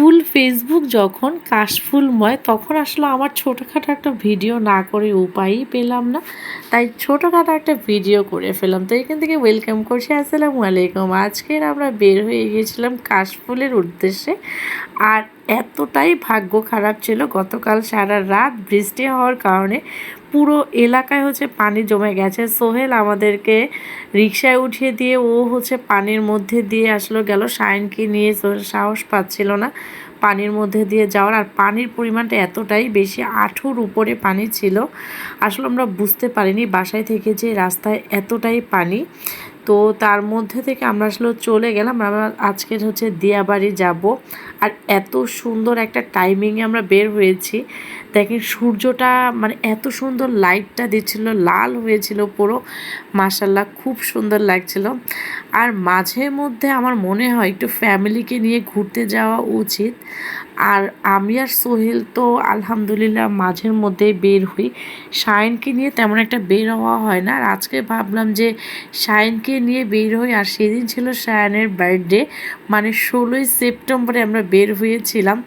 ফুল Facebook যখন কাশফুলময়, তখন আসলে আমার ছোটোখাটো একটা ভিডিও না করে উপায়ই পেলাম না। তাই ছোটোখাটো একটা ভিডিও করে ফেলাম তো এখান থেকে ওয়েলকাম করছি। আসসালামু আলাইকুম। আজকের আমরা বের হয়ে গিয়েছিলাম কাশফুলের উদ্দেশ্যে। আর এতটাই ভাগ্য খারাপ ছিল, গতকাল সারা রাত বৃষ্টি হওয়ার কারণে পুরো এলাকায় হচ্ছে পানি জমে গেছে। সোহেল আমাদেরকে রিক্সায় উঠিয়ে দিয়ে ও হচ্ছে পানির মধ্যে দিয়ে আসলো, গেল সায়নকে নিয়ে সাহস পাচ্ছিল না পানির মধ্যে দিয়ে যাওয়ার। আর পানির পরিমাণটা এতটাই বেশি, আঠুর উপরে পানি ছিল। আসলে আমরা বুঝতে পারিনি বাসায় থেকে যে রাস্তায় এতটাই পানি। তো তার মধ্যে থেকে আমরা আসলে চলে গেলাম। আমরা আজকের হচ্ছে দিয়াবাড়ি যাব। আর এত সুন্দর একটা টাইমিংয়ে আমরা বের হয়েছি। দেখেন সূর্যটা মানে এত সুন্দর লাইটটা দিচ্ছিল, লাল হয়েছিল পুরো। মাসাল্লাহ খুব সুন্দর লাগছিল। আর মাঝে মধ্যে আমার মনে হয় একটু ফ্যামিলিকে নিয়ে ঘুরতে যাওয়া উচিত। আর আমি আর সোহেল তো আলহামদুলিল্লাহ মাঝের মধ্যেই বের হই। শাইনকে নিয়ে তেমন একটা বের হওয়া হয় না। আর আজকে ভাবলাম যে শাইনকে নিয়ে বের হই, আর সেদিন ছিল শায়নের বার্থডে মানে ষোলোই সেপ্টেম্বরে আমরা বের হয়েছিলাম।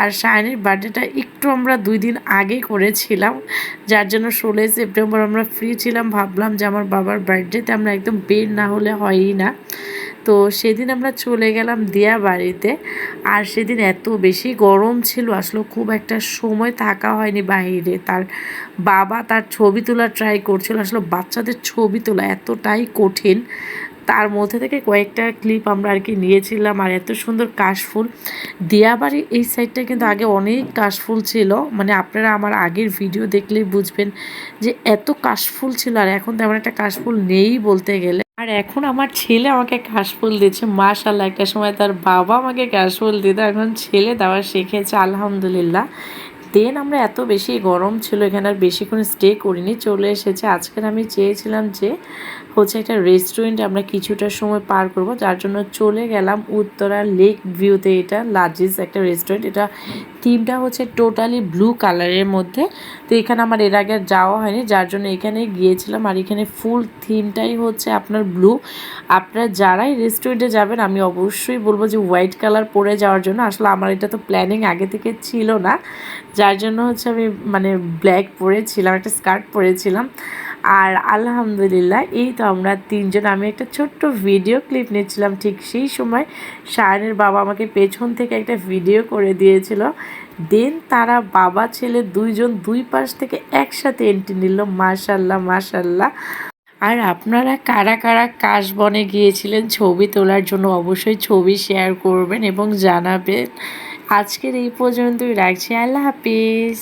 আর শায়নের বার্থডেটা একটু আমরা দুই দিন আগে করেছিলাম, যার জন্য ষোলোই সেপ্টেম্বর আমরা ফ্রি ছিলাম। ভাবলাম যে আমার বাবার বার্থডেতে আমরা একদম বের না হলে হয়ই না। তো সেদিন আমরা চলে গেলাম দিয়া বাড়িতে। আর সেদিন এত বেশি গরম ছিল, আসলে খুব একটা সময় থাকা হয়নি বাইরে। তার বাবা তার ছবি তোলা ট্রাই করছিল, আসলে বাচ্চাদের ছবি তোলা এতটাই কঠিন। তার মধ্যে থেকে কয়েকটা ক্লিপ আমরা আর কি নিয়েছিলাম, আর এত সুন্দর কাশফুল। দিয়াবাড়ি এই সাইডটা কিন্তু আগে অনেক কাশফুল ছিল। মানে আপনারা আমার আগের ভিডিও দেখলেই বুঝবেন যে এত কাশফুল ছিল, আর এখন তেমন একটা কাশফুল নেই বলতে গেলে। আর এখন আমার ছেলে আমাকে কাশফুল দিচ্ছে। মাশাল্লাহ একটা সময় তার বাবা আমাকে কাশফুল দিত, এখন ছেলে দেওয়া শিখেছে, আলহামদুলিল্লাহ। দেন আমরা এত বেশি গরম ছিল, এখানে আর বেশিক্ষণ স্টে করিনি, চলে এসেছে। আজকের আমি চেয়েছিলাম যে, হচ্ছে একটা রেস্টুরেন্টে আমরা কিছুটা সময় পার করব, যার জন্য চলে গেলাম উত্তরা লেক ভিউতে। এটা লার্জেস্ট একটা রেস্টুরেন্ট এটা থিমটা হচ্ছে টোটালি ব্লু কালারের মধ্যে। তো এখানে আমার এর আগে যাওয়া হয়নি, যার জন্য এখানে গিয়েছিলাম। আর এখানে ফুল থিমটাই হচ্ছে আপনার ব্লু। আপনারা যারাই রেস্টুরেন্টে যাবেন, আমি অবশ্যই বলব যে হোয়াইট কালার পরে যাওয়ার জন্য। আসলে আমার এটা তো প্ল্যানিং আগে থেকে ছিল না। যার জন্য হচ্ছে আমি মানে ব্ল্যাক পরেছিলাম, একটা স্কার্ট পরেছিলাম। আর আলহামদুলিল্লাহ, এই তো আমরা তিনজন। আমি একটা ছোট্ট ভিডিও ক্লিপ নিচ্ছিলাম ঠিক সেই সময় শায়নের বাবা আমাকে পেছন থেকে একটা ভিডিও করে দিয়েছিল। দেন তারা বাবা, ছেলে দুইজন দুই পাশ থেকে একসাথে এন্ট্রি নিল। মাশাল্লাহ মাশাল্লাহ। আর আপনারা কারা কারা কাশবনে গিয়েছিলেন ছবি তোলার জন্য অবশ্যই ছবি শেয়ার করবেন এবং জানাবেন। আজকের এই পর্যন্তই রাখছি। আল্লাহ হাফিজ।